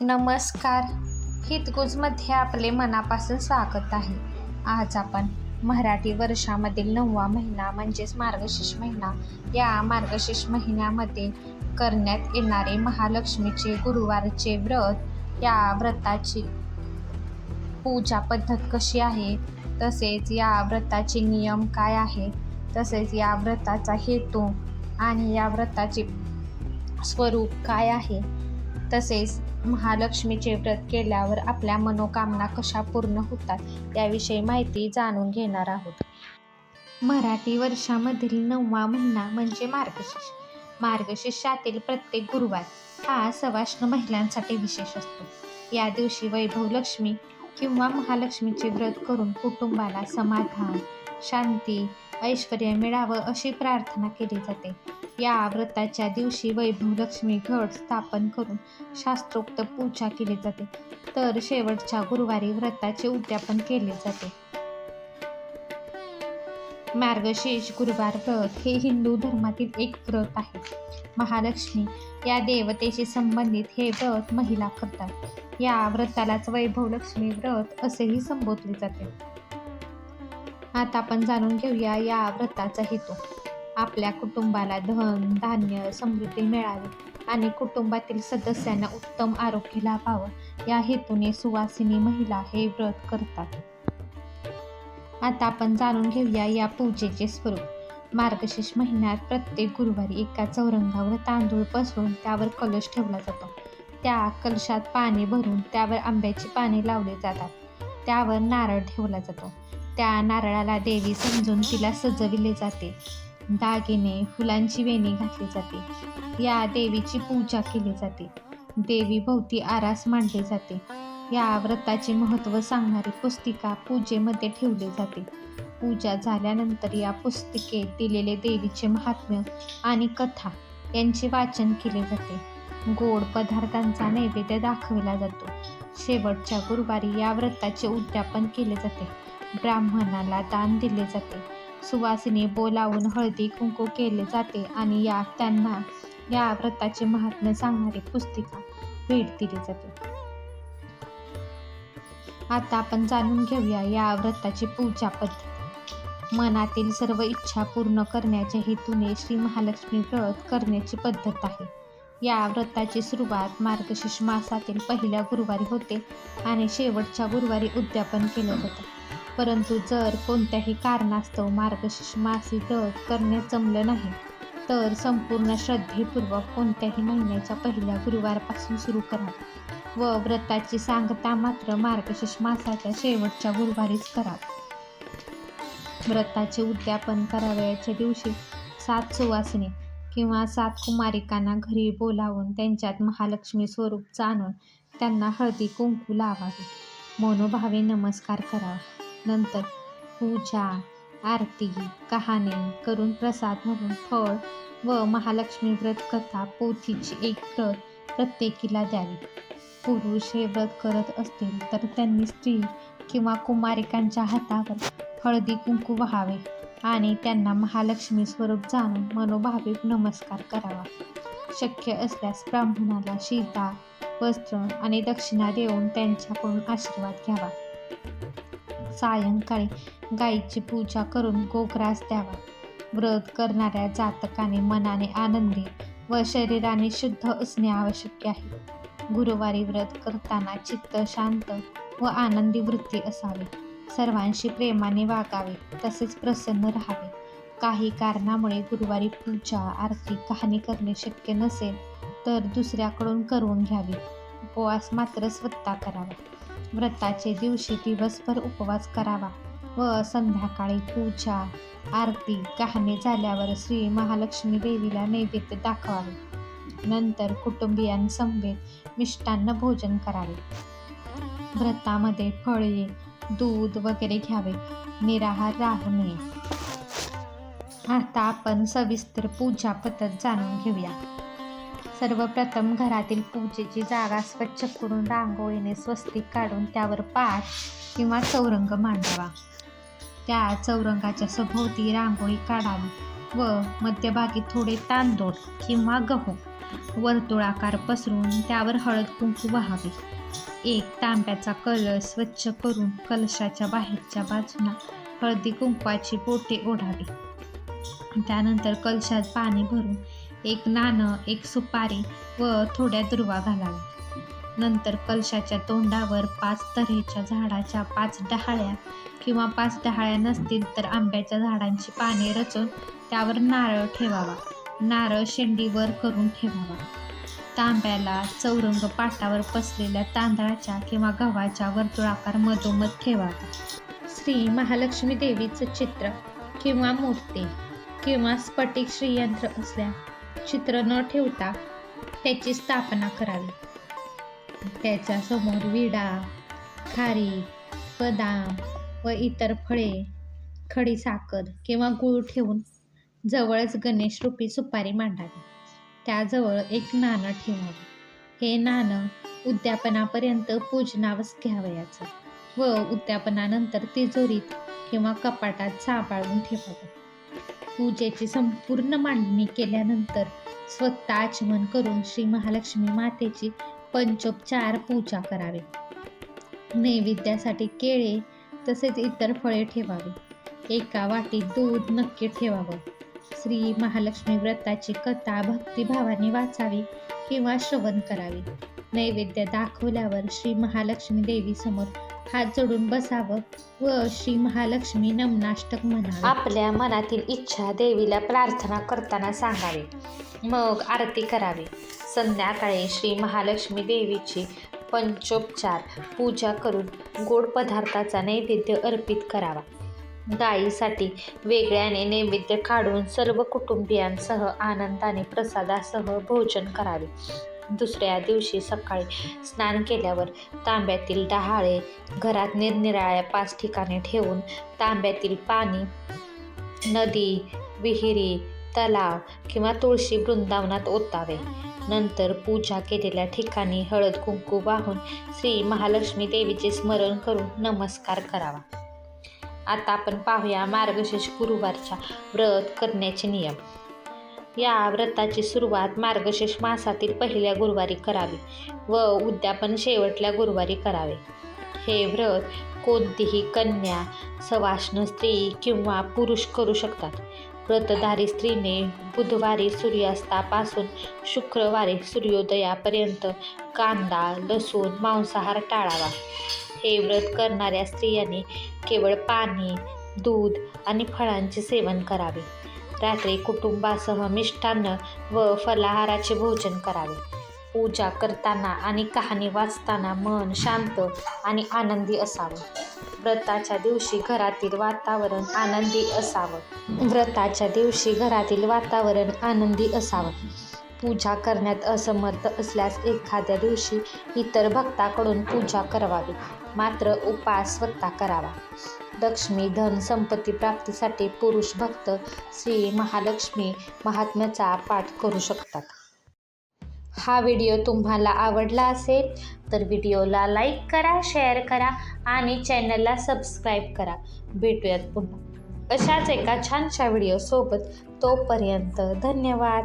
नमस्कार. हितगुजमध्ये आपले मनापासून स्वागत आहे. आज आपण मराठी वर्षामधील नववा महिना म्हणजेच मार्गशीर्ष महिना या मार्गशीर्ष महिन्यामध्ये करण्यात येणारे महालक्ष्मीचे गुरुवारचे व्रत या व्रताची पूजा पद्धत कशी आहे तसेच या व्रताचे नियम काय आहे तसेच या व्रताचा हेतू आणि या व्रताचे स्वरूप काय आहे तसेच महालक्ष्मीचे व्रत केल्यावर आपल्या मनोकामना कशा पूर्ण होतात याविषयी माहिती जाणून घेणार आहोत. मराठी वर्षामधील नववा महिना म्हणजे मार्गशीर्ष. मार्गशीर्षातील प्रत्येक गुरुवार हा सवाष्ण महिलांसाठी विशेष असतो. या दिवशी वैभव लक्ष्मी किंवा महालक्ष्मीचे व्रत करून कुटुंबाला समाधान शांती ऐश्वर मिळावं अशी प्रार्थना केली जाते. या व्रताच्या दिवशी वैभव लक्ष्मी घट स्थापन करून शास्त्रोक्त पूजा केली जाते. तर शेवटच्या गुरुवारी व्रताचे उद्यापन केले जाते. मार्गशीर्ष गुरुवार व्रत हे हिंदू धर्मातील एक व्रत आहे. महालक्ष्मी या देवतेशी संबंधित हे व्रत महिला करतात. या व्रतालाच वैभव लक्ष्मी व्रत असेही संबोधले जाते. आता आपण जाणून घेऊया या व्रताचा हेतू. आपल्या कुटुंबाला धन धान्य समृद्धी मिळावी आणि कुटुंबातील सदस्यांना उत्तम आरोग्य लाभावं. या हेतूने सुवासिनी महिला हे व्रत करतात. आता आपण जाणून घेऊया या पूजेचे स्वरूप. मार्गशीर्ष महिन्यात प्रत्येक गुरुवारी एका चौरंगावर तांदूळ पसरून त्यावर कलश ठेवला जातो. त्या कलशात पाणी भरून त्यावर आंब्याची पाने लावली जातात. त्यावर नारळ ठेवला जातो. त्या नारळाला देवी समजून तिला सजविले जाते. दागिने फुलांची वेणी घातली जाते. या देवीची पूजा केली जाते. देवी भोवती आरास मांडली जाते. या व्रताचे महत्त्व सांगणारी पुस्तिका पूजेमध्ये ठेवली जाते. पूजा झाल्यानंतर या पुस्तिकेत दिलेले देवीचे महात्म्य आणि कथा यांचे वाचन केले जाते. गोड पदार्थांचा नैवेद्य दाखविला जातो. शेवटच्या गुरुवारी या व्रताचे उद्यापन केले जाते. ब्राह्मणाला दान दिले जाते. सुवासिनी बोलावून हळदी कुंकू केले जाते आणि या त्यांना या व्रताचे महात्म्य सांगणारी पुस्तिका भेट दिली जाते. आता आपण जाणून घेऊया या व्रताची पूजा पद्धत. मनातील सर्व इच्छा पूर्ण करण्याच्या हेतूने श्री महालक्ष्मी व्रत करण्याची पद्धत आहे. या व्रताची सुरुवात मार्गशीर्ष मासातील पहिल्या गुरुवारी होते आणि शेवटच्या गुरुवारी उद्यापन केलं जातं. परंतु जर कोणत्याही कारणास्तव मार्गशीर्ष मासी करणे जमलं नाही तर संपूर्ण श्रद्धेपूर्वक कोणत्याही महिन्याच्या पहिल्या गुरुवारपासून सुरू करा व व्रताची सांगता मात्र मार्गशीर्ष मासाच्या शेवटच्या गुरुवारीच करा. व्रताचे उद्यापन करावयाच्या दिवशी सात सुवासिनी किंवा सात कुमारिकांना घरी बोलावून त्यांच्यात महालक्ष्मी स्वरूप जाणून त्यांना हळदी कुंकू लावावे. मनोभावे नमस्कार करावा. नंतर पूजा आरती कहाणी करून प्रसाद म्हणून फळ व महालक्ष्मी व्रत कथा पोथीची एक प्रत प्रत्येकीला द्यावी. पुरुष हे व्रत करत असतील तर त्यांनी स्त्री किंवा कुमारिकांच्या हातावर हळदी कुंकू व्हावे आणि त्यांना महालक्ष्मी स्वरूप जाणून मनोभावे नमस्कार करावा. शक्य असल्यास ब्राह्मणाला शीता वस्त्र आणि दक्षिणा देऊन त्यांच्याकडून आशीर्वाद घ्यावा. सायंकाळी गायीची पूजा करून गोग्रास द्यावा. व्रत करणाऱ्या जातकाने मनाने आनंदी व शरीराने शुद्ध असणे आवश्यक आहे. गुरुवारी व्रत करताना चित्त शांत व आनंदी वृत्ती असावी. सर्वांशी प्रेमाने वागावे तसेच प्रसन्न राहावे. काही कारणामुळे गुरुवारी पूजा आरती कहाणी करणे शक्य नसेल तर दुसऱ्याकडून करून घ्यावी. उपवास मात्र स्वतः करावा. व्रताचे दिवशी दिवसभर उपवास करावा व संध्याकाळी पूजा आरती कहाणी झाल्यावर श्री महालक्ष्मी देवीला नैवेद्य दाखवावे. नंतर कुटुंबियांसमवेत मिष्टान्न भोजन करावे. व्रतामध्ये फळे दूध वगैरे घ्यावे. निराहार राहू नये. आता आपण सविस्तर पूजा पद्धत जाणून घेऊया. सर्वप्रथम घरातील पूजेची जागा स्वच्छ करून रांगोळीने स्वस्तिक काढून त्यावर पाठ किंवा चौरंग मांडावा. त्या चौरंगाच्या सभोवती रांगोळी काढावी व मध्यभागी थोडे तांदूळ किंवा गहू वर्तुळाकार पसरून त्यावर हळद कुंकू वहावे. एक तांब्याचा कलश स्वच्छ करून कलशाच्या बाहेरच्या बाजूला हळदी कुंकवाची बोटे ओढावी. त्यानंतर कलशात पाणी भरून एक नाणं एक सुपारी व थोड्या दुर्वा घालाव्या. नंतर कलशाच्या तोंडावर पाच तऱ्हेच्या झाडाच्या पाच डहाळ्या किंवा पाच डहाळ्या नसतील तर आंब्याच्या झाडांची पाने रचून त्यावर नारळ ठेवावा. नारळ शेंडीवर करून ठेवावा. तांब्याला चौरंग पाटावर पसलेल्या तांदळाच्या किंवा गव्हाच्या वर्तुळाकार मधोमध ठेवावा. श्री महालक्ष्मी देवीचं चित्र किंवा मूर्ती किंवा स्फटिक श्रीयंत्र असल्या चित्र न ठेवता त्याची स्थापना करावी. त्याच्यासमोर विडा खारी बदाम व इतर फळे खडी साखर किंवा गूळ ठेवून जवळच गणेश रूपी सुपारी मांडावी. त्याजवळ एक नाणं ठेवावं. हे नाणं उद्यापनापर्यंत पूजनावस घ्यावयाचं व उद्यापनानंतर तिजोरीत किंवा कपाटात सांभाळून ठेवावं. पूजेची संपूर्ण मांडणी केल्यानंतर स्वतः आचमन करून श्री महालक्ष्मी मातेची पंचोपचार पूजा करावी. नैवेद्यासाठी केळे तसेच इतर फळे ठेवावी. एका वाटीत दूध नक्की ठेवावं. श्री महालक्ष्मी व्रताची कथा भक्तिभावाने वाचावी किंवा श्रवण करावी. नैवेद्य दाखवल्यावर श्री महालक्ष्मी देवी समोर हात जोडून बसावं व श्री महालक्ष्मी नमनाष्टक म्हणा आपल्या मनातील इच्छा देवीला प्रार्थना करताना सांगावी. मग आरती करावी. संध्याकाळी श्री महालक्ष्मी देवीची पंचोपचार पूजा करून गोड पदार्थाचा नैवेद्य अर्पित करावा. गायीसाठी वेगळ्याने नैवेद्य काढून सर्व कुटुंबियांसह आनंदाने प्रसादासह भोजन करावे. दुसऱ्या दिवशी सकाळी स्नान केल्यावर तांब्यातील डहाळे घरात निरनिराळ्या पाच ठिकाणी ठेवून तांब्यातील पाणी नदी विहिरी तलाव किंवा तुळशी वृंदावनात ओतावे. नंतर पूजा केलेल्या ठिकाणी हळद कुंकू वाहून श्री महालक्ष्मी देवीचे स्मरण करून नमस्कार करावा. आता आपण पाहूया मार्गशीर्ष गुरुवारच्या व्रत करण्याचे नियम. या व्रताची सुरुवात मार्गशीर्ष मासातील पहिल्या गुरुवारी करावी व उद्यापन शेवटल्या गुरुवारी करावे. हे व्रत कोणतीही कन्या सवाष्ण स्त्री किंवा पुरुष करू शकतात. व्रतधारी स्त्रीने बुधवारी सूर्यास्तापासून शुक्रवारी सूर्योदयापर्यंत कांदा लसूण मांसाहार टाळावा. हे व्रत करणाऱ्या स्त्रियांनी केवळ पाणी दूध आणि फळांचे सेवन करावे. रात्री कुटुंबासह मिष्टान्न व फलाहाराचे भोजन करावे. पूजा करताना आणि कहाणी वाचताना मन शांत आणि आनंदी असावं. व्रताच्या दिवशी घरातील वातावरण आनंदी असावं. व्रताच्या दिवशी घरातील वातावरण आनंदी असावं. पूजा करण्यात असमर्थ असल्यास एखाद्या दिवशी इतर भक्ताकडून पूजा करावी. मात्र उपास स्वतः करावा. लक्ष्मी धन संपत्ती प्राप्तीसाठी पुरुष भक्त श्री महालक्ष्मी महात्म्याचा पाठ करू शकतात. हा व्हिडिओ तुम्हाला आवडला असेल तर व्हिडिओला लाईक करा शेअर करा आणि चॅनलला सबस्क्राईब करा. भेटूयात पुन्हा. अशाच एका छानशा व्हिडिओसोबत तोपर्यंत धन्यवाद.